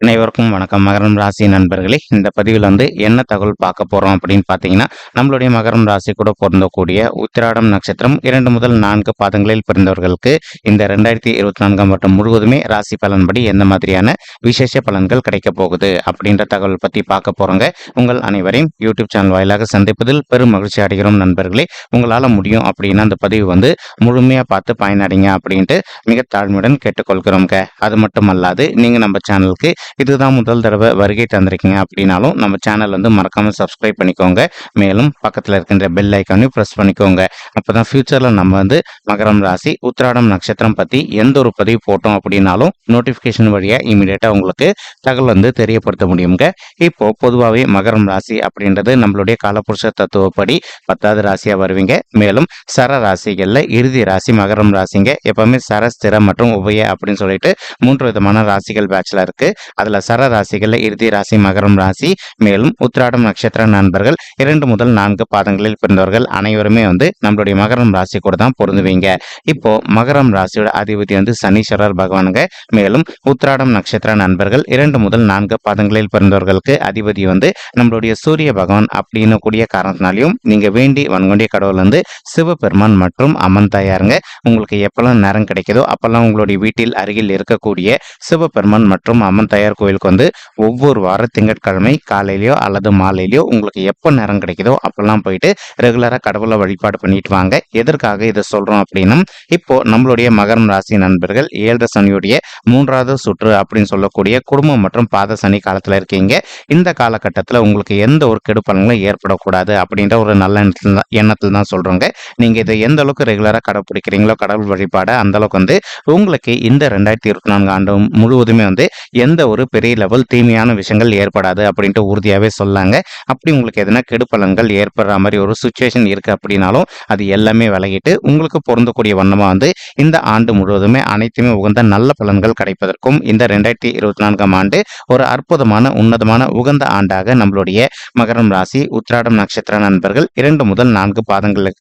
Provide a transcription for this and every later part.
அனைவருக்கும் வணக்கம். மகரம் ராசி நண்பர்களே இந்த பதிவில் வந்து என்ன தகவல் பார்க்க போகிறோம் அப்படின்னு பார்த்தீங்கன்னா நம்மளுடைய மகரம் ராசி கூட பொருந்தக்கூடிய உத்திராடம் நட்சத்திரம் இரண்டு முதல் நான்கு பாதங்களில் பிறந்தவர்களுக்கு இந்த ரெண்டாயிரத்தி இருபத்தி நான்காம் வருடம் முழுவதுமே ராசி பலன்படி எந்த மாதிரியான விசேஷ பலன்கள் கிடைக்க போகுது அப்படின்ற தகவல் பற்றி பார்க்க போகிறோங்க உங்கள் அனைவரையும் யூடியூப் சேனல் வாயிலாக சந்திப்பதில் பெரும் மகிழ்ச்சி அடைகிறோம் நண்பர்களே. உங்களால் முடியும் அப்படின்னா அந்த பதிவு வந்து முழுமையாக பார்த்து பயனடைங்க அப்படின்ட்டு மிக தாழ்மையுடன் கேட்டுக்கொள்கிறோங்க அது மட்டும் அல்லாது நீங்கள் நம்ம சேனலுக்கு இதுதான் முதல் தடவை வருகை தந்திருக்கீங்க அப்படின்னாலும் நம்ம சேனல் வந்து மறக்காமல் சப்ஸ்கிரைப் பண்ணிக்கோங்க. மேலும் பக்கத்தில் இருக்கின்ற பெல் ஐக்கானையும் ப்ரெஸ் பண்ணிக்கோங்க. அப்போ தான் ஃப்யூச்சரில் நம்ம வந்து மகரம் ராசி உத்திராடம் நட்சத்திரம் பற்றி எந்த ஒரு பதிவு போட்டோம் அப்படின்னாலும் நோட்டிஃபிகேஷன் வழியாக இமீடியட்டாக உங்களுக்கு தகவல் வந்து தெரியப்படுத்த முடியுங்க. இப்போ பொதுவாகவே மகரம் ராசி அப்படின்றது நம்மளுடைய காலப்புருஷ தத்துவப்படி பத்தாவது ராசியாக வருவீங்க. மேலும் சர ராசிகளில் இறுதி ராசி மகரம் ராசிங்க. எப்பவுமே சர மற்றும் உபய அப்படின்னு சொல்லிட்டு மூன்று விதமான ராசிகள் பேட்சில் இருக்கு. அதில் சரராசிகளில் இறுதி ராசி மகரம் ராசி மேலும் உத்திராடம் நட்சத்திர நண்பர்கள் இரண்டு முதல் நான்கு பாதங்களில் பிறந்தவர்கள் அனைவருமே வந்து நம்மளுடைய மகரம் ராசி கூட தான் பொருந்துவீங்க. இப்போ மகரம் ராசியோட அதிபதி வந்து சனீஸ்வரர் பகவானுங்க. மேலும் உத்திராடம் நட்சத்திர நண்பர்கள் இரண்டு முதல் நான்கு பாதங்களில் பிறந்தவர்களுக்கு அதிபதி வந்து நம்மளுடைய சூரிய பகவான் அப்படின்னு கூடிய காரணத்தினாலையும் நீங்க வேண்டி வன்கொண்டிய கடவுள் வந்து சிவபெருமான் மற்றும் அம்மன் தாயாருங்க. உங்களுக்கு எப்பெல்லாம் நேரம் கிடைக்குதோ அப்பெல்லாம் உங்களுடைய வீட்டில் அருகில் இருக்கக்கூடிய சிவபெருமான் மற்றும் அம்மன் தாயார் கோயிலுக்கு வந்து ஒவ்வொரு வார திங்கட்கிழமை காலையிலையோ அல்லது மாலையிலையோ உங்களுக்கு எப்போ நேரம் கிடைக்குதோ அப்பெல்லாம் போயிட்டு ரெகுலராக கடவுளை வழிபாடு பண்ணிட்டு வாங்க. எதற்காக இதை சொல்கிறோம் அப்படின்னா இப்போ நம்மளுடைய மகரம் ராசி நண்பர்கள் ஏழரை சனியுடைய மூன்றாவது சுற்று அப்படின்னு சொல்லக்கூடிய குடும்பம் மற்றும் பாத சனி காலத்தில் இருக்கீங்க. இந்த காலகட்டத்தில் உங்களுக்கு எந்த ஒரு கெடுப்பலங்களும் ஏற்படக்கூடாது அப்படின்ற ஒரு நல்ல எண்ணத்தில் தான் எண்ணத்தில் தான் சொல்கிறோங்க நீங்கள் இதை எந்த அளவுக்கு ரெகுலராக கடைப்பிடிக்கிறீங்களோ கடவுள் வழிபாடு அந்தளவுக்கு வந்து உங்களுக்கு இந்த ரெண்டாயிரத்தி இருபத்தி நான்கு ஆண்டு முழுவதுமே வந்து எந்த ஒரு ஒரு பெரிய லெவல் தீமையான விஷயங்கள் ஏற்படாது அப்படின்ட்டு உறுதியாகவே சொல்லாங்க. அப்படி உங்களுக்கு எதனா கெடுப்பலன்கள் ஏற்படுற மாதிரி ஒரு சுச்சுவேஷன் இருக்குது அப்படின்னாலும் அது எல்லாமே விலகிட்டு உங்களுக்கு பொருந்தக்கூடிய வண்ணமாக வந்து இந்த ஆண்டு முழுவதுமே அனைத்துமே உகந்த நல்ல பலன்கள் கிடைப்பதற்கும் இந்த ரெண்டாயிரத்தி இருபத்தி நான்காம் ஆண்டு ஒரு அற்புதமான உன்னதமான உகந்த ஆண்டாக நம்மளுடைய மகரம் ராசி உத்ராடம் நட்சத்திர நண்பர்கள் இரண்டு முதல் நான்கு பாதங்களுக்கு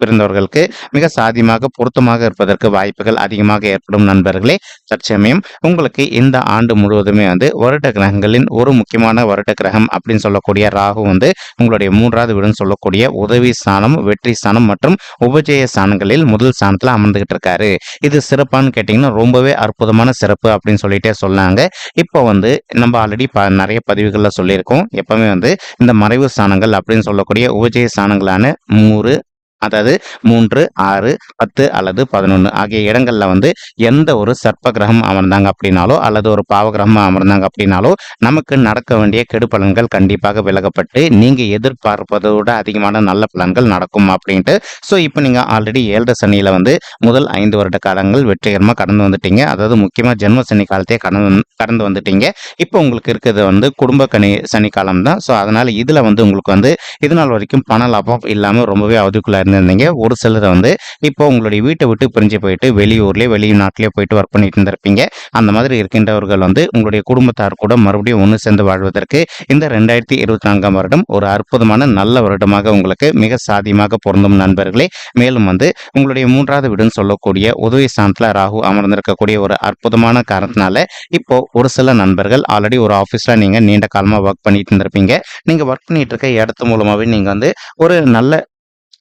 பிறந்தவர்களுக்கு மிக சாதியமாக பொருத்தமாக இருப்பதற்கு வாய்ப்புகள் அதிகமாக ஏற்படும் நண்பர்களே. தற்சமயம் உங்களுக்கு இந்த ஆண்டு முழுவதுமே வந்து வருட கிரகங்களின் ஒரு முக்கியமான வருட கிரகம் அப்படின்னு சொல்லக்கூடிய ராகு வந்து உங்களுடைய மூன்றாவது வீடுன்னு சொல்லக்கூடிய உதவி ஸ்தானம் வெற்றி ஸ்தானம் மற்றும் உபஜய ஸ்தானங்களில் முதல் ஸ்தானத்தில் அமர்ந்துகிட்டு இருக்காரு. இது சிறப்பான்னு கேட்டிங்கன்னா ரொம்பவே அற்புதமான சிறப்பு அப்படின்னு சொல்லிட்டே சொன்னாங்க. இப்போ வந்து நம்ம ஆல்ரெடி ப நிறைய பதிவுகளில் சொல்லியிருக்கோம். எப்பவுமே வந்து இந்த மறைவு ஸ்தானங்கள் அப்படின்னு சொல்லக்கூடிய உபஜய ஸ்தானங்களான மூறு அதாவது மூன்று ஆறு பத்து அல்லது பதினொன்று ஆகிய இடங்களில் வந்து எந்த ஒரு சர்ப்ப கிரகம் அமர்ந்தாங்க அப்படின்னாலோ அல்லது ஒரு பாவ கிரகம் அமர்ந்தாங்க அப்படின்னாலோ நமக்கு நடக்க வேண்டிய கெடு பலன்கள் கண்டிப்பாக விலகப்பட்டு நீங்கள் எதிர்பார்ப்பதை விட அதிகமான நல்ல பலன்கள் நடக்கும் அப்படின்ட்டு. ஸோ இப்போ நீங்கள் ஆல்ரெடி ஏழரை சனியில் வந்து முதல் ஐந்து வருட காலங்கள் வெற்றிகரமாக கடந்து வந்துட்டீங்க. அதாவது முக்கியமாக ஜென்ம சனி காலத்தையே கடந்து கடந்து வந்துட்டீங்க. இப்போ உங்களுக்கு இருக்கிறது வந்து குடும்ப கனி சனி காலம் தான். ஸோ அதனால் இதில் வந்து உங்களுக்கு வந்து இது நாள் வரைக்கும் பண லாபம் இல்லாமல் ரொம்பவே அவதிக்குள்ள இருந்திருந்தீங்க. ஒரு சிலர் வந்து இப்போ உங்களுடைய வீட்டை விட்டு பிரிஞ்சு போயிட்டு வெளியூர்லேயே வெளிநாட்டிலே போயிட்டு ஒர்க் பண்ணிட்டு இருந்திருப்பீங்க. அந்த மாதிரி இருக்கின்றவர்கள் வந்து உங்களுடைய குடும்பத்தார் கூட மறுபடியும் ஒன்று சேர்ந்து வாழ்வதற்கு இந்த ரெண்டாயிரத்தி இருபத்தி நான்காம் வருடம் ஒரு அற்புதமான நல்ல வருடமாக உங்களுக்கு மிக சாதியமாக பொருந்தும் நண்பர்களே. மேலும் வந்து உங்களுடைய மூன்றாவது வீடுன்னு சொல்லக்கூடிய உதவி ஸ்தானத்தில் ராகு அமர்ந்திருக்கக்கூடிய ஒரு அற்புதமான காரணத்தினால இப்போ ஒரு சில நண்பர்கள் ஆல்ரெடி ஒரு ஆஃபீஸில் நீங்கள் நீண்ட காலமாக ஒர்க் பண்ணிட்டு இருந்திருப்பீங்க. நீங்கள் ஒர்க் பண்ணிட்டு இருக்க இடத்து மூலமாகவே நீங்கள் வந்து ஒரு நல்ல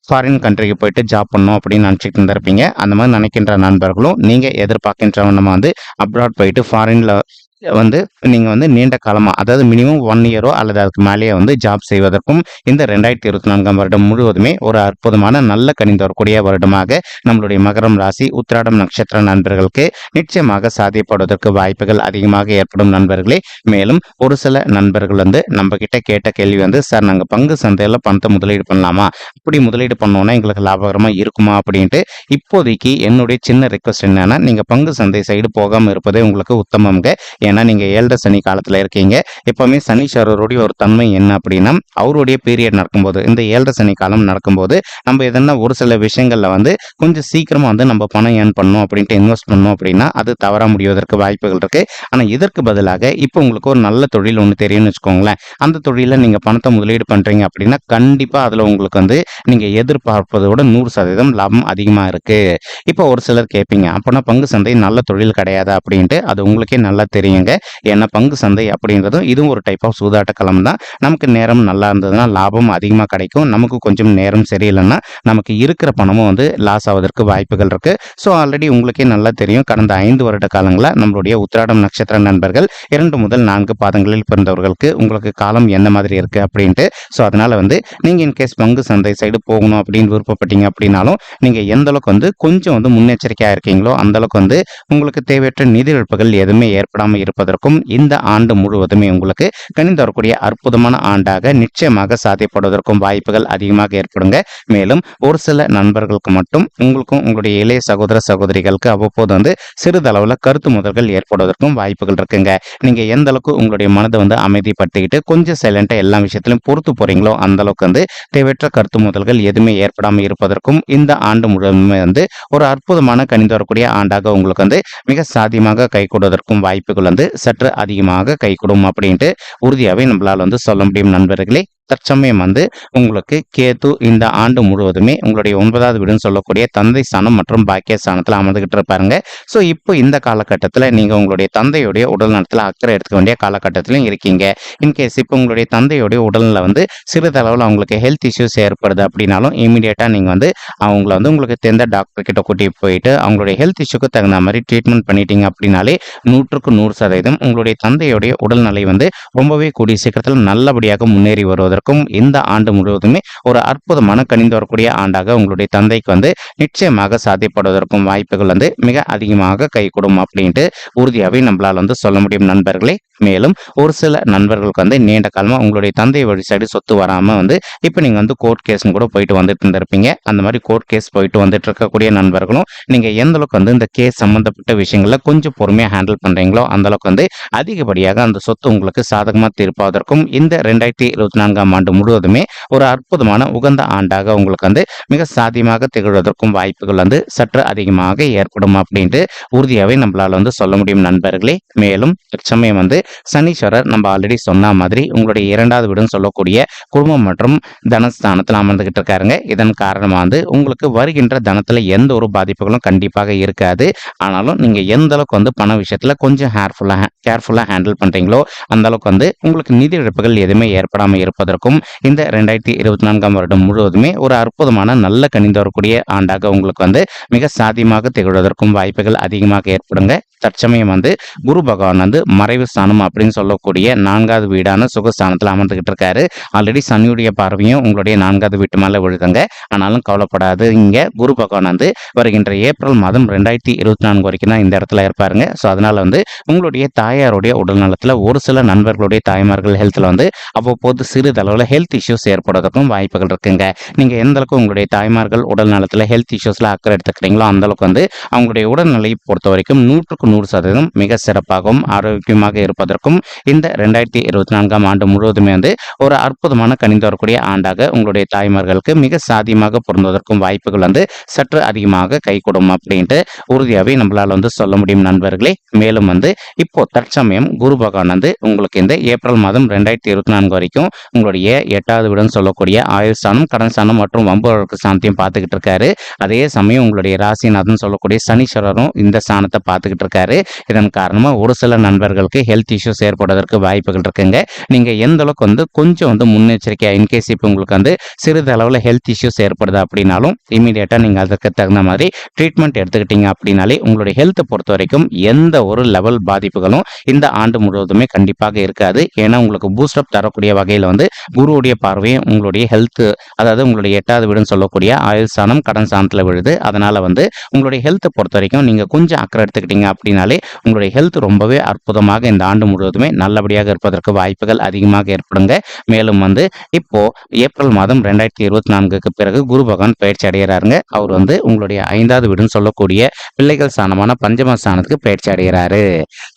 ஃபாரின் கண்ட்ரிக்கு போயிட்டு ஜாப் பண்ணணும் அப்படின்னு நினச்சிட்டு இருந்திருப்பீங்க. அந்த மாதிரி நினைக்கின்ற நண்பர்களும் நீங்கள் எதிர்பார்க்கின்ற நம்ம வந்து அப்ராட் போயிட்டு ஃபாரினில் வந்து நீங்கள் வந்து நீண்ட காலமாக அதாவது மினிமம் ஒன் இயரோ அல்லது அதுக்கு மேலேயே வந்து ஜாப் செய்வதற்கும் இந்த ரெண்டாயிரத்தி இருபத்தி நான்காம் வருடம் முழுவதுமே ஒரு அற்புதமான நல்ல கணிந்து வரக்கூடிய வருடமாக நம்மளுடைய மகரம் ராசி உத்திராடம் நட்சத்திர நண்பர்களுக்கு நிச்சயமாக சாத்தியப்படுவதற்கு வாய்ப்புகள் அதிகமாக ஏற்படும் நண்பர்களே. மேலும் ஒரு சில நண்பர்கள் வந்து நம்ம கிட்ட கேட்ட கேள்வி வந்து சார் நாங்கள் பங்கு சந்தையில் பணத்தை முதலீடு பண்ணலாமா? அப்படி முதலீடு பண்ணோன்னா எங்களுக்கு லாபகரமாக இருக்குமா? அப்படின்ட்டு இப்போதைக்கு என்னுடைய சின்ன ரெக்வஸ்ட் என்னன்னா நீங்கள் பங்கு சந்தை சைடு போகாமல் இருப்பதே உங்களுக்கு உத்தமங்க ஏன்னா நீங்கள் ஏழரை சனி காலத்தில் இருக்கீங்க. எப்போவுமே சனீஸ்வரருடைய ஒரு தன்மை என்ன அப்படின்னா அவருடைய பீரியட் நடக்கும்போது இந்த ஏழரை சனி காலம் நடக்கும்போது நம்ம எதனா ஒரு சில விஷயங்களில் வந்து கொஞ்சம் சீக்கிரமாக வந்து நம்ம பணம் ஏர்ன் பண்ணணும் அப்படின்ட்டு இன்வெஸ்ட் பண்ணோம் அப்படின்னா அது தவற முடிவதற்கு வாய்ப்புகள் இருக்குது ஆனால் இதற்கு பதிலாக இப்போ உங்களுக்கு ஒரு நல்ல தொழில் ஒன்று தெரியும்னு வச்சுக்கோங்களேன். அந்த தொழிலில் நீங்கள் பணத்தை முதலீடு பண்ணுறீங்க அப்படின்னா கண்டிப்பாக அதில் உங்களுக்கு வந்து நீங்கள் எதிர்பார்ப்பதோட நூறு சதவீதம் லாபம் அதிகமாக இருக்குது இப்போ ஒரு சிலர் கேட்பீங்க அப்போனா பங்கு சந்தை நல்ல தொழில் கிடையாது? அப்படின்ட்டு அது உங்களுக்கே நல்லா தெரியும். பண்ணுங்க ஏன்னா பங்கு சந்தை அப்படின்றதும் இதுவும் ஒரு டைப் ஆஃப் சூதாட்ட களம் தான். நமக்கு நேரம் நல்லா இருந்ததுன்னா லாபம் அதிகமாக கிடைக்கும். நமக்கு கொஞ்சம் நேரம் சரியில்லைன்னா நமக்கு இருக்கிற பணமும் வந்து லாஸ் ஆவதற்கு வாய்ப்புகள் இருக்குது ஸோ ஆல்ரெடி உங்களுக்கே நல்லா தெரியும். கடந்த ஐந்து வருட காலங்களில் நம்மளுடைய உத்திராடம் நட்சத்திர நண்பர்கள் இரண்டு முதல் நான்கு பாதங்களில் பிறந்தவர்களுக்கு உங்களுக்கு காலம் என்ன மாதிரி இருக்குது அப்படின்ட்டு. ஸோ அதனால் வந்து நீங்கள் இன்கேஸ் பங்கு சந்தை சைடு போகணும் அப்படின்னு விருப்பப்பட்டீங்க அப்படின்னாலும் நீங்கள் எந்த அளவுக்கு வந்து கொஞ்சம் வந்து முன்னெச்சரிக்கையாக இருக்கீங்களோ அந்த அளவுக்கு வந்து உங்களுக்கு தேவையற்ற நிதி இழப்புகள் எதுவுமே ஏற்படாமல் இருப்பதற்கும் இந்த ஆண்டு முழுவதுமே உங்களுக்கு கணிந்து வரக்கூடிய அற்புதமான ஆண்டாக நிச்சயமாக சாத்தியப்படுவதற்கும் வாய்ப்புகள் அதிகமாக ஏற்படுங்க. மேலும் ஒரு சில நண்பர்களுக்கு மட்டும் உங்களுக்கும் உங்களுடைய இளைய சகோதர சகோதரிகளுக்கு அவ்வப்போது வந்து சிறிதளவில் கருத்து முதல்கள் ஏற்படுவதற்கும் வாய்ப்புகள் இருக்குங்க. நீங்க எந்த அளவுக்கு உங்களுடைய மனதை வந்து அமைதிப்படுத்திக்கிட்டு கொஞ்சம் சைலண்டா எல்லா விஷயத்திலும் பொறுத்து போறீங்களோ அந்த அளவுக்கு வந்து தேவையற்ற கருத்து முதல்கள் எதுவுமே ஏற்படாமல் இருப்பதற்கும் இந்த ஆண்டு முழுவதுமே வந்து ஒரு அற்புதமான கணிந்து வரக்கூடிய ஆண்டாக உங்களுக்கு வந்து மிக சாதியமாக கை கொடுவதற்கும் வாய்ப்புகள் வந்து சற்று அதிகமாக கைகூடும் அப்படின்ட்டு உறுதியாகவே நம்மளால் வந்து சொல்ல முடியும் நண்பர்களே. தற்சமயம் வந்து உங்களுக்கு கேது இந்த ஆண்டு முழுவதுமே உங்களுடைய ஒன்பதாவது வீடுன்னு சொல்லக்கூடிய தந்தை ஸ்தானம் மற்றும் பாக்கிய ஸ்தானத்தில் அமர்ந்துகிட்டு இருப்பாருங்க. ஸோ இப்போ இந்த காலகட்டத்தில் நீங்கள் உங்களுடைய தந்தையுடைய உடல் நலத்தில் அக்கறை எடுத்துக்க வேண்டிய காலகட்டத்திலும் இருக்கீங்க. இன்கேஸ் இப்போ உங்களுடைய தந்தையுடைய உடல்நிலை வந்து சிறிதளவில் அவங்களுக்கு ஹெல்த் இஷ்யூஸ் ஏற்படுது அப்படின்னாலும் இமீடியட்டாக நீங்கள் வந்து அவங்கள வந்து உங்களுக்கு தெரிந்த டாக்டர் கிட்ட கூட்டிகிட்டு போயிட்டு அவங்களுடைய ஹெல்த் இஷ்யூக்கு தகுந்த மாதிரி ட்ரீட்மெண்ட் பண்ணிட்டீங்க அப்படின்னாலே நூற்றுக்கு நூறு சதவீதம் உங்களுடைய தந்தையுடைய உடல்நிலை வந்து ரொம்பவே கூடிய சீக்கிரத்தில் நல்லபடியாக முன்னேறி வருவது வருவதற்கும் இந்த ஆண்டு முழுவதுமே ஒரு அற்புதமான கணிந்து வரக்கூடிய ஆண்டாக உங்களுடைய தந்தைக்கு வந்து நிச்சயமாக சாத்தியப்படுவதற்கும் வாய்ப்புகள் வந்து மிக அதிகமாக கைகூடும் அப்படின்ட்டு உறுதியாகவே நம்மளால் வந்து சொல்ல முடியும். நண்பர்களே மேலும் ஒரு சில நண்பர்களுக்கு வந்து நீண்ட காலமாக உங்களுடைய தந்தை வழி சைடு சொத்து வராமல் வந்து இப்போ நீங்கள் வந்து கோர்ட் கேஸ்னு கூட போயிட்டு வந்துட்டு இருந்திருப்பீங்க. அந்த மாதிரி கோர்ட் கேஸ் போயிட்டு வந்துட்டு இருக்கக்கூடிய நண்பர்களும் நீங்கள் எந்த அளவுக்கு வந்து இந்த கேஸ் சம்மந்தப்பட்ட விஷயங்களில் கொஞ்சம் பொறுமையாக ஹேண்டில் பண்ணுறீங்களோ அந்த அளவுக்கு வந்து அதிகப்படியாக அந்த சொத்து உங்களுக்கு சாதகமாக தீர்ப்பதற்கும் இந்த ரெண்டாயிரத்தி இருபத்தி நான்காம் ஆண்டு முழுவதுமே ஒரு அற்புதமான உகந்த ஆண்டாக உங்களுக்கு வந்து மிக சாத்தியமாக திகழ்வதற்கும் வாய்ப்புகள் வந்து சற்று அதிகமாக ஏற்படும் அப்படின்ட்டு உறுதியாகவே நம்மளால் வந்து சொல்ல முடியும் நண்பர்களே. மேலும் தற்சமயம் வந்து சனீஸ்வரர் நம்ம ஆல்ரெடி சொன்ன மாதிரி உங்களுடைய இரண்டாவது வீடுன்னு சொல்லக்கூடிய குடும்பம் மற்றும் தனஸ்தானத்தில் அமர்ந்துகிட்டு இருக்காருங்க. இதன் காரணமாக வந்து உங்களுக்கு வருகின்ற தனத்தில் எந்த ஒரு பாதிப்புகளும் கண்டிப்பாக இருக்காது. ஆனாலும் நீங்கள் எந்த அளவுக்கு வந்து பண விஷயத்தில் கொஞ்சம் ஹேர்ஃபுல்லாக கேர்ஃபுல்லாக ஹேண்டில் பண்ணுறீங்களோ அந்த அளவுக்கு வந்து உங்களுக்கு நிதி இழப்புகள் எதுவுமே ஏற்படாமல் இருப்பதற்கும் இந்த ரெண்டாயிரத்தி இருபத்தி நான்காம் வருடம் முழுவதுமே ஒரு அற்புதமான நல்ல கணிந்து வரக்கூடிய ஆண்டாக உங்களுக்கு வந்து மிக சாத்தியமாக திகழ்வதற்கும் வாய்ப்புகள் அதிகமாக ஏற்படுங்க. தற்சமயம் வந்து குரு பகவான் வந்து மறைவு ஸ்தானம் அப்படின்னு சொல்லக்கூடிய நான்காவது வீடான சுகஸ்தானத்தில் அமர்ந்துகிட்டு இருக்காரு. ஆல்ரெடி சனியுடைய பார்வையும் உங்களுடைய நான்காவது வீட்டு மேலே விழுதுங்க. ஆனாலும் கவலைப்படாது. இங்கே குரு பகவான் வந்து வருகின்ற ஏப்ரல் மாதம் ரெண்டாயிரத்தி இருபத்தி நான்கு வரைக்கும் தான் இந்த இடத்துல இருப்பாருங்க. ஸோ அதனால வந்து உங்களுடைய தாயாருடைய உடல் நலத்தில் ஒரு சில நண்பர்களுடைய தாய்மார்கள் ஹெல்த்தில் வந்து அவ்வப்போது சிறிதளவில் ஹெல்த் இஷ்யூஸ் ஏற்படுறதுக்கும் வாய்ப்புகள் இருக்குங்க. நீங்கள் எந்த அளவுக்கு உங்களுடைய தாய்மார்கள் உடல் நலத்தில் ஹெல்த் இஷ்யூஸில் அக்கறை எடுத்துக்கிறீங்களோ அந்தளவுக்கு வந்து அவங்களுடைய உடல்நிலையை பொறுத்த வரைக்கும் நூற்றுக்கு நூறு சதவீதம் மிக சிறப்பாகவும் ஆரோக்கியமாக இருப்பதற்கும் இந்த ரெண்டாயிரத்தி இருபத்தி நான்காம் ஆண்டு முழுவதுமே வந்து ஒரு அற்புதமான கணிந்து வரக்கூடிய ஆண்டாக உங்களுடைய தாய்மார்களுக்கு மிக சாதியமாக பொருந்துவதற்கும் வாய்ப்புகள் வந்து சற்று அதிகமாக கைகூடும் அப்படின்ட்டு உறுதியாகவே நம்மளால் வந்து சொல்ல முடியும் நண்பர்களே. மேலும் வந்து இப்போ தற்சமயம் குரு பகவான் வந்து உங்களுக்கு இந்த ஏப்ரல் மாதம் ரெண்டாயிரத்தி இருபத்தி நான்கு வரைக்கும் உங்களுடைய எட்டாவது வீடுன்னு சொல்லக்கூடிய ஆயுள் ஸ்தானம் கடன் ஸ்தானம் மற்றும் வம்பு வழக்கு ஸ்தானத்தையும் பார்த்துக்கிட்டு இருக்காரு. அதே சமயம் உங்களுடைய ராசிநாதன் சொல்லக்கூடிய சனீஸ்வரரும் இந்த ஸ்தானத்தை பார்த்துக்கிட்டு இருக்காரு. இதன் காரணமாக ஒரு சில நண்பர்களுக்கு ஹெல்த் இஷ்யூஸ் ஏற்படுவதற்கு வாய்ப்புகள் இருக்குங்க. நீங்கள் எந்த அளவுக்கு வந்து கொஞ்சம் வந்து முன்னெச்சரிக்கையாக இன்கேஸ் இப்போ உங்களுக்கு வந்து சிறிதளவில் ஹெல்த் இஷ்யூஸ் ஏற்படுது அப்படின்னாலும் இமீடியட்டாக நீங்கள் அதுக்கு தகுந்த மாதிரி ட்ரீட்மெண்ட் எடுத்துக்கிட்டீங்க அப்படின்னாலே உங்களுடைய ஹெல்த்தை பொறுத்த வரைக்கும் எந்த ஒரு லெவல் பாதிப்புகளும் இந்த ஆண்டு முழுவதுமே கண்டிப்பாக இருக்காது. ஏன்னா உங்களுக்கு பூஸ்டப் தரக்கூடிய வகையில் வந்து குருவுடைய பார்வையும் உங்களுடைய ஹெல்த் அதாவது உங்களுடைய எட்டாவது வீடுன்னு சொல்லக்கூடிய ஆயுள் சாணம் கடன் சாணத்தில் விழுது. அதனால் வந்து உங்களுடைய ஹெல்த்தை பொறுத்த வரைக்கும் நீங்கள் கொஞ்சம் அக்கறை எடுத்துக்கிட்டீங்க அப்படின்னாலே உங்களுடைய ஹெல்த் ரொம்பவே அற்புதமாக இந்த ஆண்டு முழுவதுமே நல்லபடியாக இருப்பதற்கு வாய்ப்புகள் அதிகமாக ஏற்படுங்க. மேலும் வந்து இப்போ ஏப்ரல் மாதம் ரெண்டாயிரத்தி இருபத்தி நான்குக்கு பிறகு குரு பகவான் பயிற்சி அடைகிறாருங்க. அவர் வந்து உங்களுடைய ஐந்தாவது வீடுன்னு சொல்லக்கூடிய பிள்ளைகள் ஸ்தானமான பஞ்சம ஸ்தானத்துக்கு பயிற்சி அடைகிறாரு.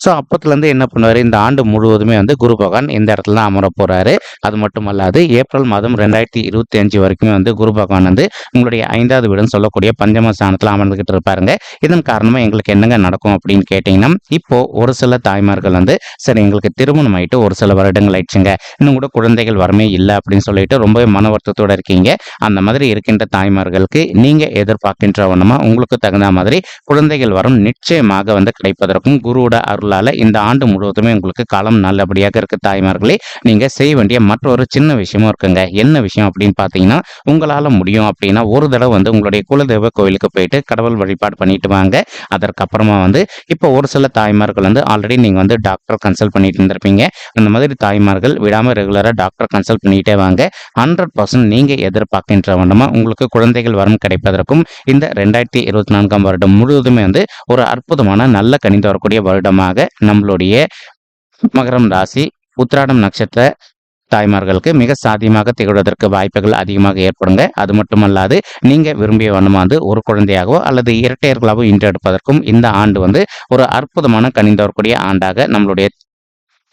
ஸோ அப்பத்துலேருந்து என்ன பண்ணுவார்? இந்த ஆண்டு முழுவதுமே வந்து குரு பகவான் இந்த இடத்துல தான் அமர போகிறாரு அது மட்டும் அல்லாது ஏப்ரல் மாதம் ரெண்டாயிரத்தி இருபத்தி அஞ்சு வரைக்குமே வந்து குரு பகவான் வந்து உங்களுடைய ஐந்தாவது வீடுன்னு சொல்லக்கூடிய பஞ்சம ஸ்தானத்தில் அமர்ந்துகிட்டு இருப்பாருங்க. இதன் காரணமாக எங்களுக்கு என்னங்க நடக்கும் அப்படின்னு கேட்டிங்கன்னா இப்போ ஒரு சில தாய்மார்கள் வந்து சரி எங்களுக்கு திருமணம் ஆயிட்டு ஒரு சில வருடங்கள் ஆயிடுச்சுங்க. இன்னும் கூட குழந்தைகள் வரமே இல்லை அப்படின்னு சொல்லிட்டு ரொம்பவே மன வருத்தத்தோட இருக்கீங்க. அந்த மாதிரி இருக்கின்ற தாய்மார்களுக்கு நீங்க எதிர்பார்க்கின்ற வண்ணமா உங்களுக்கு தகுந்த மாதிரி குழந்தைகள் வரும் நிச்சயமாக வந்து கிடைப்பதற்கும் குருவோட அருளால இந்த ஆண்டு முழுவதுமே உங்களுக்கு காலம் நல்லபடியாக இருக்கு தாய்மார்களே. நீங்க செய்ய வேண்டிய மற்றொரு சின்ன விஷயமும் இருக்குங்க. என்ன விஷயம் அப்படின்னு பாத்தீங்கன்னா உங்களால முடியும் அப்படின்னா ஒரு தடவை வந்து உங்களுடைய குலதெய்வ கோயிலுக்கு போயிட்டு கடவுள் வழிபாடு பண்ணிட்டு வாங்க. அதற்கப்புறமா வந்து இப்போ ஒரு சில தாய்மார்கள் வந்து ஆல்ரெடி நீங்கள் வந்து டாக்டர் கன்சல்ட் பண்ணிட்டு இருந்திருப்பீங்க. அந்த மாதிரி தாய்மார்கள் விடாமல் ரெகுலராக டாக்டர் கன்சல்ட் பண்ணிட்டே வாங்க. ஹண்ட்ரட் பர்சன்ட் நீங்கள் எதிர்பார்க்கின்ற வண்ணமாக உங்களுக்கு குழந்தைகள் வரம் கிடைப்பதற்கும் இந்த ரெண்டாயிரத்தி இருபத்தி நான்காம் வருடம் முழுவதுமே வந்து ஒரு அற்புதமான நல்ல கணிந்து வரக்கூடிய வருடமாக நம்மளுடைய மகரம் ராசி உத்திராடம் நட்சத்திர தாய்மார்களுக்கு மிக சாத்தியமாக திகழ்வதற்கு வாய்ப்புகள் அதிகமாக ஏற்படுங்க. அது மட்டுமல்லாது நீங்க விரும்பிய வண்ணமாந்து ஒரு குழந்தையாகவோ அல்லது இரட்டையர்களாகவோ இன்றெடுப்பதற்கும் இந்த ஆண்டு வந்து ஒரு அற்புதமான கணிந்தவரக்கூடிய ஆண்டாக நம்மளுடைய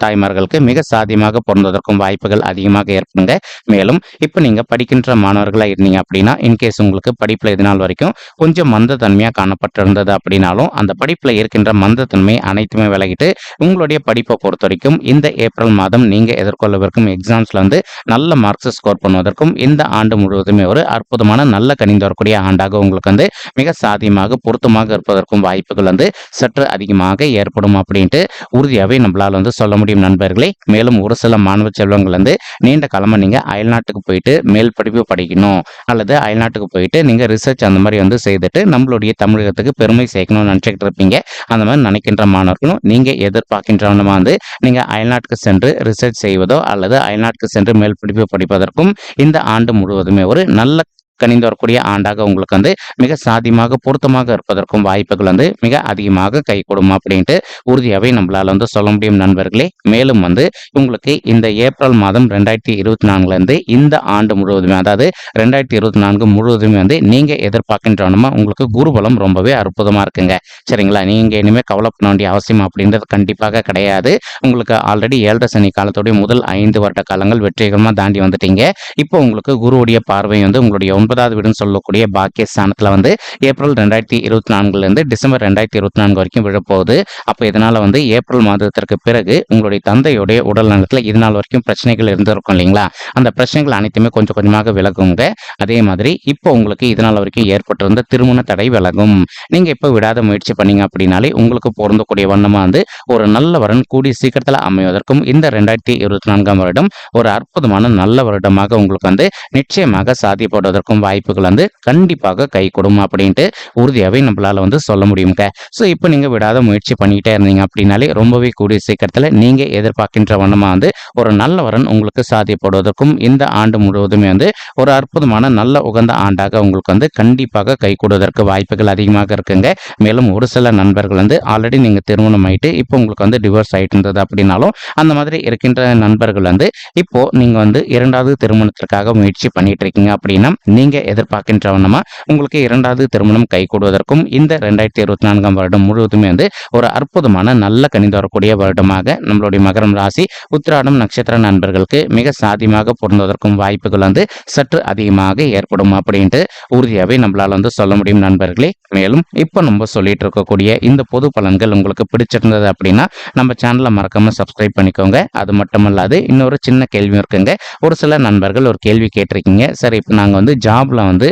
தாய்மார்களுக்கு மிக சாத்தியமாக பிறந்ததற்கும் வாய்ப்புகள் அதிகமாக ஏற்படுங்க. மேலும் இப்போ நீங்கள் படிக்கின்ற மாணவர்களாக இருந்தீங்க அப்படின்னா இன்கேஸ் உங்களுக்கு படிப்பில் இது நாள் வரைக்கும் கொஞ்சம் மந்தத்தன்மையாக காணப்பட்டிருந்தது அப்படின்னாலும் அந்த படிப்பில் இருக்கின்ற மந்தத்தன்மை அனைத்துமே விலகிட்டு உங்களுடைய படிப்பை பொறுத்த வரைக்கும் இந்த ஏப்ரல் மாதம் நீங்கள் எதிர்கொள்ளவிருக்கும் எக்ஸாம்ஸில் வந்து நல்ல மார்க்ஸ் ஸ்கோர் பண்ணுவதற்கும் இந்த ஆண்டு முழுவதுமே ஒரு அற்புதமான நல்ல கணிந்து வரக்கூடிய ஆண்டாக உங்களுக்கு வந்து மிக சாத்தியமாக பொருத்தமாக இருப்பதற்கும் வாய்ப்புகள் வந்து சற்று அதிகமாக ஏற்படும் அப்படின்ட்டு உறுதியாகவே நம்மளால் வந்து சொல்ல முடியும் நண்பர்களே. மேலும் ஒரு சில மாணவ செல்வங்கள் வந்து நீண்ட காலமாக நீங்கள் அயல்நாட்டுக்கு போயிட்டு மேல் படிப்பு படிக்கணும் அல்லது அயல்நாட்டுக்கு போயிட்டு நீங்கள் ரிசர்ச் அந்த மாதிரி வந்து செய்துட்டு நம்மளுடைய தமிழகத்துக்கு பெருமை சேர்க்கணும்னு நினச்சிக்கிட்டு இருப்பீங்க. அந்த மாதிரி நினைக்கின்ற மாணவர்களும் நீங்கள் எதிர்பார்க்கின்றவனமாக வந்து நீங்கள் அயல்நாட்டுக்கு சென்று ரிசர்ச் செய்வதோ அல்லது அயல்நாட்டுக்கு சென்று மேல் படிப்பு படிப்பதற்கும் இந்த ஆண்டு முழுவதுமே ஒரு நல்ல கணிந்து வரக்கூடிய ஆண்டாக உங்களுக்கு வந்து மிக சாதியமாக பொருத்தமாக இருப்பதற்கும் வாய்ப்புகள் வந்து மிக அதிகமாக கை கொடுக்கும் அப்படின்ட்டு உறுதியாகவே நம்மளால வந்து சொல்ல முடியும் நண்பர்களே. மேலும் வந்து உங்களுக்கு இந்த ஏப்ரல் மாதம் ரெண்டாயிரத்தி இருபத்தி நான்குலேருந்து இந்த ஆண்டு முழுவதுமே அதாவது ரெண்டாயிரத்தி இருபத்தி நான்கு முழுவதுமே வந்து நீங்கள் எதிர்பார்க்கின்றனமா உங்களுக்கு குருபலம் ரொம்பவே அற்புதமாக இருக்குங்க. சரிங்களா? நீங்கள் இனிமேல் கவலைப்பட வேண்டிய அவசியம் அப்படின்றது கண்டிப்பாக கிடையாது. உங்களுக்கு ஆல்ரெடி ஏழரை சனி காலத்துடைய முதல் ஐந்து வருட காலங்கள் வெற்றிகரமாக தாண்டி வந்துட்டீங்க. இப்போ உங்களுக்கு குருவுடைய பார்வை வந்து உங்களுடைய ஒன்பதாவது வீடுன்னு சொல்லக்கூடிய பாக்கிய ஸ்தானத்தில் வந்து ஏப்ரல் ரெண்டாயிரத்தி இருபத்தி நான்குலேருந்து டிசம்பர் ரெண்டாயிரத்தி இருபத்தி நான்கு வரைக்கும் விழப்போகுது அப்போ இதனால் வந்து ஏப்ரல் மாதத்திற்கு பிறகு உங்களுடைய தந்தையுடைய உடல் நலத்தில் இது நாள் வரைக்கும் பிரச்சனைகள் இருந்திருக்கும் இல்லைங்களா? அந்த பிரச்சனைகள் அனைத்துமே கொஞ்சம் கொஞ்சமாக விலகுங்க. அதே மாதிரி இப்போ உங்களுக்கு இதனால் வரைக்கும் ஏற்பட்டிருந்த திருமண தடை விலகும். நீங்கள் இப்போ விடாத முயற்சி பண்ணீங்க அப்படின்னாலே உங்களுக்கு பொருந்தக்கூடிய வண்ணமாக வந்து ஒரு நல்ல வரன் கூடிய சீக்கிரத்தில் அமைவதற்கும் இந்த ரெண்டாயிரத்தி இருபத்தி நான்காம் வருடம் ஒரு அற்புதமான நல்ல வருடமாக உங்களுக்கு வந்து நிச்சயமாக சாதிப்படுவதற்கும் இருக்கும் வாய்ப்புகள் வந்து கண்டிப்பாக கை கொடும் அப்படின்ட்டு உறுதியாகவே நம்மளால வந்து சொல்ல முடியுங்க ஸோ இப்போ நீங்கள் விடாத முயற்சி பண்ணிக்கிட்டே இருந்தீங்க அப்படின்னாலே ரொம்பவே கூடிய சீக்கிரத்தில் நீங்கள் எதிர்பார்க்கின்ற வண்ணமாக வந்து ஒரு நல்ல வரன் உங்களுக்கு சாத்தியப்படுவதற்கும் இந்த ஆண்டு முழுவதுமே வந்து ஒரு அற்புதமான நல்ல உகந்த ஆண்டாக உங்களுக்கு வந்து கண்டிப்பாக கை கொடுவதற்கு வாய்ப்புகள் அதிகமாக இருக்குங்க. மேலும் ஒரு சில நண்பர்கள் வந்து ஆல்ரெடி நீங்கள் திருமணம் ஆயிட்டு இப்போ உங்களுக்கு வந்து டிவோர்ஸ் ஆயிட்டு இருந்தது அப்படின்னாலும் அந்த மாதிரி இருக்கின்ற நண்பர்கள் வந்து இப்போ நீங்கள் வந்து இரண்டாவது திருமணத்திற்காக முயற்சி பண்ணிட்டு இருக்கீங்க அப்படின்னா நீங்க எதிர்பார்க்கின்றவனமா உங்களுக்கு இரண்டாவது திருமணம் கை கூடுவதற்கும் இந்த ரெண்டாயிரத்தி இருபத்தி நான்காம் வருடம் முழுவதுமே வந்து ஒரு அற்புதமான நல்ல கணிந்து வரக்கூடிய வருடமாக நம்மளுடைய மகரம் ராசி உத்திராடம் நட்சத்திர நண்பர்களுக்கு மிக சாதியமாக பொருந்துவதற்கும் வாய்ப்புகள் வந்து சற்று அதிகமாக ஏற்படும் அப்படின்ட்டு உறுதியாகவே நம்மளால் வந்து சொல்ல முடியும் நண்பர்களே. மேலும் இப்போ நம்ம சொல்லிட்டு இருக்கக்கூடிய இந்த பொது பலன்கள் உங்களுக்கு பிடிச்சிருந்தது அப்படின்னா நம்ம சேனலை மறக்காம சப்ஸ்கிரைப் பண்ணிக்கோங்க. அது மட்டுமல்லாது இன்னொரு சின்ன கேள்வி இருக்குங்க. ஒரு சில நண்பர்கள் ஒரு கேள்வி கேட்டிருக்கீங்க. சரி இப்போ நாங்கள் வந்து ஜாப்ல வந்து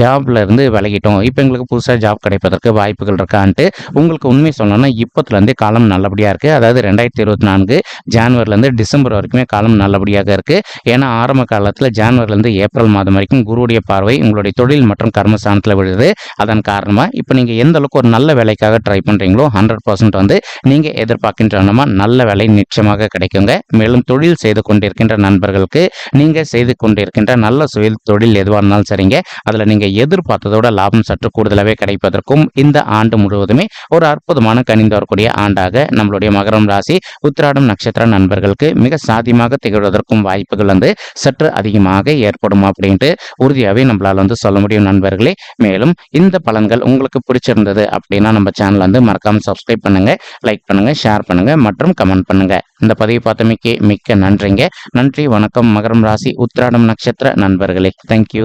ஜாப்ல இருந்து விலகிட்டோம். இப்போ எங்களுக்கு புதுசாக ஜாப் கிடைப்பதற்கு வாய்ப்புகள் இருக்கான்ட்டு உங்களுக்கு உண்மை சொல்லணும்னா இப்போத்துலேருந்தே காலம் நல்லபடியாக இருக்குது அதாவது ரெண்டாயிரத்தி இருபத்தி நான்கு ஜான்வரிலேருந்து டிசம்பர் வரைக்குமே காலம் நல்லபடியாக இருக்குது ஏன்னா ஆரம்ப காலத்தில் ஜான்வரிலேருந்து ஏப்ரல் மாதம் வரைக்கும் குருவுடைய பார்வை உங்களுடைய தொழில் மற்றும் கர்மஸ்தானத்தில் விழுது. அதன் காரணமாக இப்போ நீங்கள் எந்த அளவுக்கு ஒரு நல்ல வேலைக்காக ட்ரை பண்ணுறீங்களோ ஹண்ட்ரட் பர்சன்ட் வந்து நீங்கள் எதிர்பார்க்கின்றனமா நல்ல வேலை நிச்சயமாக கிடைக்குங்க. மேலும் தொழில் செய்து கொண்டிருக்கின்ற நண்பர்களுக்கு நீங்கள் செய்து கொண்டிருக்கின்ற நல்ல சுய தொழில் எதுவாக இருந்தாலும் சரிங்க. அதில் நீங்கள் எதிர்பார்த்ததோட லாபம் சற்று கூடுதலாகவே கிடைப்பதற்கும் இந்த ஆண்டு முழுவதுமே ஒரு அற்புதமான கனிந்து வரக்கூடிய ஆண்டாக நம்மளுடைய மகரம் ராசி உத்திராடம் நட்சத்திர நண்பர்களுக்கு மிக சாதியமாக திகழ்வதற்கும் வாய்ப்புகள் வந்து சற்று அதிகமாக ஏற்படும் அப்படின்ட்டு உறுதியாகவே நம்மளால் வந்து சொல்ல முடியும் நண்பர்களே. மேலும் இந்த பலன்கள் உங்களுக்கு பிடிச்சிருந்தது அப்படின்னா நம்ம சேனல் வந்து மறக்காமல் சப்ஸ்கிரைப் பண்ணுங்க லைக் பண்ணுங்க ஷேர் பண்ணுங்க மற்றும் கமெண்ட் பண்ணுங்க. இந்த பதிவு பார்த்தமைக்கு மிக்க நன்றிங்க. நன்றி வணக்கம் மகரம் ராசி உத்திராடம் நட்சத்திர நண்பர்களே. தேங்க்யூ